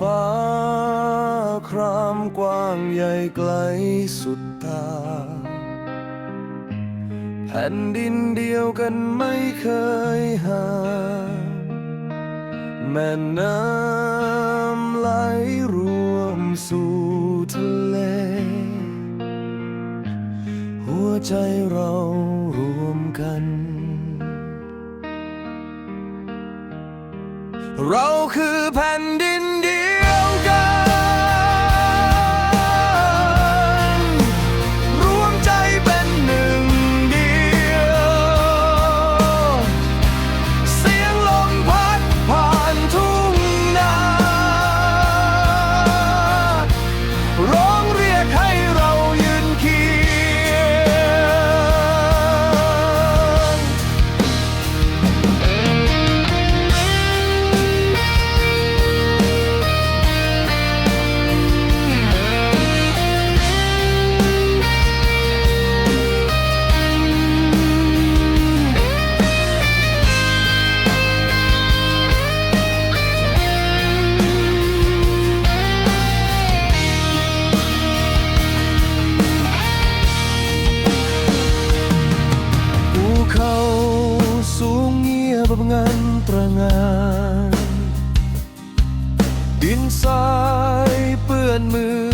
ฟ้าครามกว้างใหญ่ไกลสุดตา แผ่นดินเดียวกันไม่เคยห่างแม่น้ำไหลรวมสู่ทะเล หัวใจเรา งาน ดินทรายเปื้อนมือ